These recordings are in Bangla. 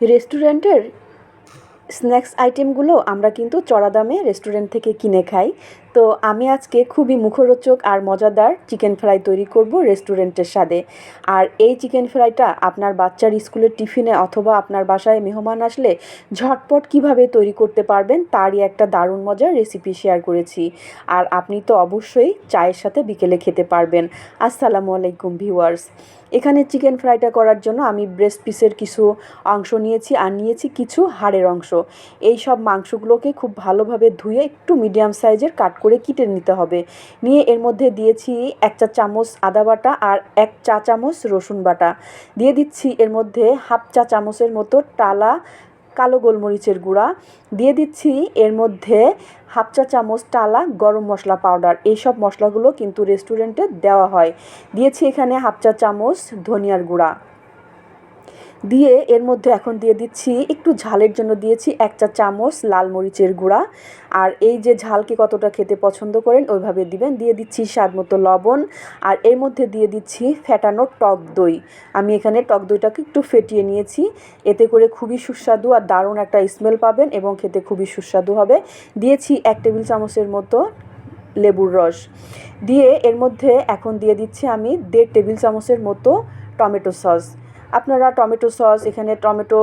রেস্টুরেন্টের স্ন্যাক্স আইটেমগুলো আমরা কিন্তু চড়া দামে রেস্টুরেন্ট থেকে কিনে খাই। তো আমি আজকে খুবই মুখরোচক আর মজাদার চিকেন ফ্রাই তৈরি করব রেস্টুরেন্টের স্বাদে। আর এই চিকেন ফ্রাইটা আপনার বাচ্চার স্কুলের টিফিনে অথবা আপনার বাসায় মেহমান আসলে ঝটপট কীভাবে তৈরি করতে পারবেন তারই একটা দারুণ মজার রেসিপি শেয়ার করেছি। আর আপনি তো অবশ্যই চায়ের সাথে বিকেলে খেতে পারবেন। আসসালামু আলাইকুম ভিউয়ার্স। এখানে চিকেন ফ্রাইটা করার জন্য আমি ব্রেস্ট পিসের কিছু অংশ নিয়েছি আর নিয়েছি কিছু হাড়ের অংশ। এই সব মাংসগুলোকে খুব ভালোভাবে ধুয়ে একটু মিডিয়াম সাইজের কাট করে কেটে নিতে হবে। নিয়ে এর মধ্যে দিয়েছি এক চা চামচ আদা বাটা আর এক চা চামচ রসুন বাটা। দিয়ে দিচ্ছি এর মধ্যে হাফ চা চামচের মতো টালা কালো গোলমরিচের গুঁড়া। দিয়ে দিচ্ছি এর মধ্যে হাফ চা চামচ টালা গরম মশলা পাউডার। এইসব মশলাগুলো কিন্তু রেস্টুরেন্টে দেওয়া হয়। দিয়েছি এখানে হাফ চা চামচ ধনিয়ার গুঁড়া। দিয়ে এর মধ্যে এখন দিয়ে দিচ্ছি, একটু ঝালের জন্য দিয়েছি এক চা চামচ লাল মরিচের গুঁড়া। আর এই যে ঝালকে কতটা খেতে পছন্দ করেন, ওইভাবে দিবেন। দিয়ে দিচ্ছি স্বাদ মতো লবণ। আর এর মধ্যে দিয়ে দিচ্ছি ফ্যাটানো টক দই। আমি এখানে টক দইটাকে একটু ফেটিয়ে নিয়েছি। এতে করে খুবই সুস্বাদু আর দারুণ একটা স্মেল পাবেন এবং খেতে খুবই সুস্বাদু হবে। দিয়েছি এক টেবিল চামচের মতো লেবুর রস। দিয়ে এর মধ্যে এখন দিয়ে দিচ্ছি আমি দেড় টেবিল চামচের মতো টমেটো সস। আপনারা টমেটো সস, এখানে টমেটো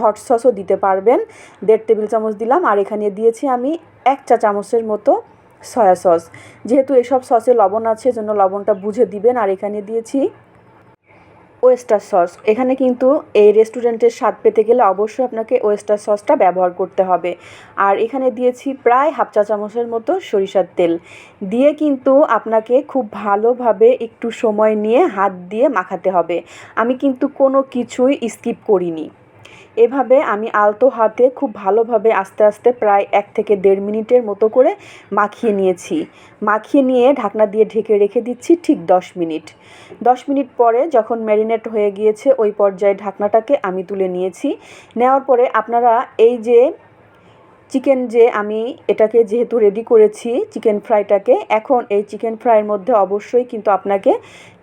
হট সসও দিতে পারবেন। দেড় টেবিল চামচ দিলাম, আর এখানে দিয়েছি আমি এক চা চামচের মতো সয়া সস যেহেতু এসব সসে লবণ আছে জন্য লবণটা বুঝে দিবেন, আর এখানে দিয়েছি ওয়েস্টার সস। এখানে কিন্তু এই রেস্টুরেন্টের স্বাদ পেতে গেলে অবশ্যই আপনাকে ওয়েস্টার সসটা ব্যবহার করতে হবে। আর এখানে দিয়েছি প্রায় হাফ চা চামচের মতো সরিষার তেল। দিয়ে কিন্তু আপনাকে খুব ভালোভাবে একটু সময় নিয়ে হাত দিয়ে মাখাতে হবে। আমি কিন্তু কোনো কিছুই স্কিপ করিনি। এভাবে আমি আলতো হাতে খুব ভালোভাবে আস্তে আস্তে প্রায় এক থেকে দেড় মিনিটের মতো করে মাখিয়ে নিয়েছি। মাখিয়ে নিয়ে ঢাকনা দিয়ে ঢেকে রেখে দিচ্ছি ঠিক দশ মিনিট। দশ মিনিট পরে যখন ম্যারিনেট হয়ে গিয়েছে, ওই পর্যায়ে ঢাকনাটাকে আমি তুলে নিয়েছি। নেওয়ার পরে আপনারা এই যে চিকেন যে আমি এটাকে যেহেতু রেডি করেছি চিকেন ফ্রাইটাকে এখন এই চিকেন ফ্রাইয়ের মধ্যে অবশ্যই কিন্তু আপনাকে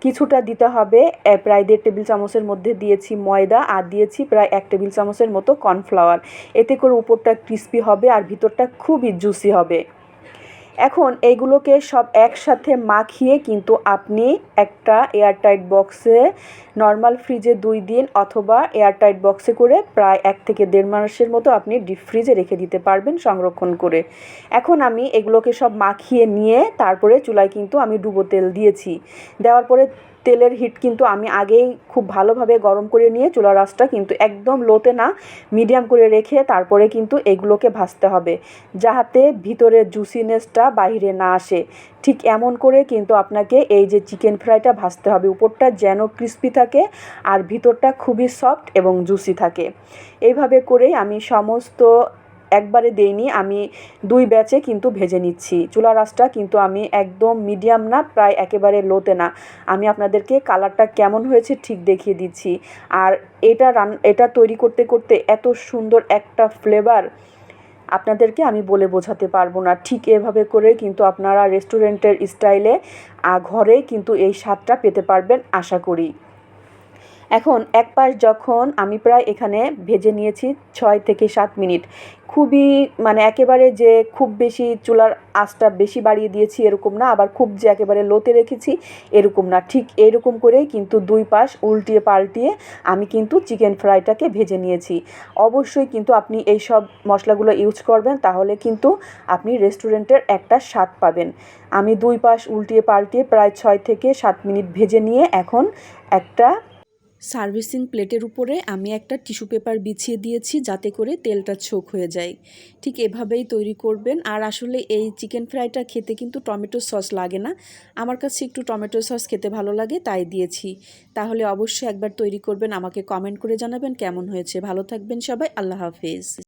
কিছুটা দিতে হবে। প্রায় দেড় টেবিল চামচের মধ্যে দিয়েছি ময়দা আর দিয়েছি প্রায় এক টেবিল চামচের মতো কর্নফ্লাওয়ার এতে করে উপরটা ক্রিস্পি হবে আর ভিতরটা খুবই জুসি হবে। এখন এইগুলোকে সব একসাথে মাখিয়ে কিন্তু আপনি একটা এয়ারটাইট বক্সে, নর্মাল ফ্রিজে দুই দিন অথবা এয়ারটাইট বক্সে করে প্রায় এক থেকে দেড় মাসের মতো আপনি ডিপ ফ্রিজে রেখে দিতে পারবেন সংরক্ষণ করে। এখন আমি এগুলোকে সব মাখিয়ে নিয়ে তারপরে চুলায় কিন্তু আমি ডুবো তেল দিয়েছি। দেওয়ার পরে তেলের হিট কিন্তু আমি আগেই খুব ভালোভাবে গরম করে নিয়ে চুলার আঁচটা কিন্তু একদম লোতে না মিডিয়াম করে রেখে তারপরে কিন্তু এগুলোকে ভাজতে হবে, যাহাতে ভিতরে জুসিনেসটা বাইরে না আসে। ঠিক এমন করে কিন্তু আপনাকে এই যে চিকেন ফ্রাইটা ভাজতে হবে, উপরটা যেন ক্রিস্পি থাকে আর ভিতরটা খুবই সফট এবং জুসি থাকে। এইভাবে করেই আমি সমস্ত একবারে দেইনি, আমি দুই ব্যাচে কিন্তু ভেজে নিচ্ছি। চুলা আঁচটা কিন্তু আমি একদম মিডিয়াম না, প্রায় একেবারে লোতে না। আমি আপনাদেরকে কালারটা কেমন হয়েছে ঠিক দেখিয়ে দিচ্ছি। আর এটা রান, এটা তৈরি করতে করতে এত সুন্দর একটা ফ্লেভার আপনাদেরকে আমি বলে বোঝাতে পারব না। ঠিক এভাবে করে কিন্তু আপনারা রেস্টুরেন্টের স্টাইলে ঘরে কিন্তু এই স্বাদটা পেতে পারবেন, আশা করি। এখন এক পাশ যখন আমি প্রায় এখানে ভেজে নিয়েছি ছয় থেকে সাত মিনিট, খুবই মানে একেবারে যে খুব বেশি চুলার আঁচটা বেশি বাড়িয়ে দিয়েছি এরকম না, আবার খুব যে একেবারে লোতে রেখেছি এরকম না। ঠিক এরকম করেই কিন্তু দুই পাশ উল্টিয়ে পাল্টিয়ে আমি কিন্তু চিকেন ফ্রাইটাকে ভেজে নিয়েছি। অবশ্যই কিন্তু আপনি এই সব মশলাগুলো ইউজ করবেন, তাহলে কিন্তু আপনি রেস্টুরেন্টের একটা স্বাদ পাবেন। আমি দুই পাশ উল্টিয়ে পাল্টিয়ে প্রায় ছয় থেকে সাত মিনিট ভেজে নিয়ে এখন একটা সার্ভিসিং প্লেটের উপরে আমি একটা টিস্যু পেপার বিছিয়ে দিয়েছি যাতে করে তেলটা ছোক হয়ে যায়। ঠিক এভাবেই তৈরি করবেন। আর আসলে এই চিকেন ফ্রাইটা খেতে কিন্তু টমেটো সস লাগে না। আমার কাছে একটু টমেটো সস খেতে ভালো লাগে, তাই দিয়েছি। তাহলে অবশ্যই একবার তৈরি করবেন, আমাকে কমেন্ট করে জানাবেন কেমন হয়েছে। ভালো থাকবেন সবাই, আল্লাহ হাফেজ।